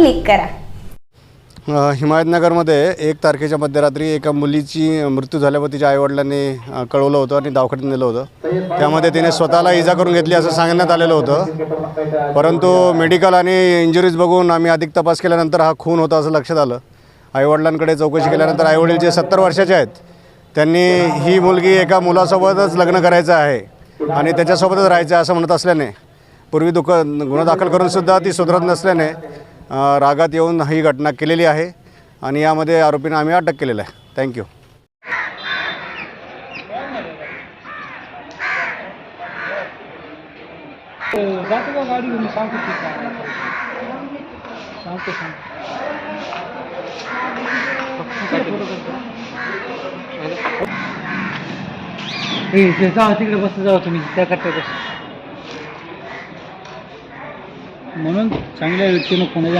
Click करा. हिमायतनगरमध्ये एक तारखेच्या मध्यरात्री एका मुलीची मृत्यू झाल्यावर तिच्या आईवडिलांनी कळवलं होतं आणि दवाखान्यात नेलं होतं. त्यामध्ये तिने स्वतःला इजा करून घेतली असं सांगण्यात आलेलं होतं. परंतु मेडिकल आणि इंजुरीज बघून आम्ही अधिक तपास केल्यानंतर हा खून होता असं लक्षात आलं. आईवडिलांकडे चौकशी केल्यानंतर आईवडील जे सत्तर वर्षाचे आहेत त्यांनी ही मुलगी एका मुलासोबतच लग्न करायचं आहे आणि त्याच्यासोबतच राहायचं आहे असं म्हणत असल्याने पूर्वी दुःख गुन्हा दाखल करूनसुद्धा ती सुधरत नसल्याने रागात येऊन ही घटना केलेली आहे आणि यामध्ये आरोपींना आम्ही अटक केलेलं आहे. थँक्यू तिकडे बस जाऊ तुम्ही. त्या कट्ट्यात बस. म्हणून चांगल्या व्यक्तीनं पुण्याच्या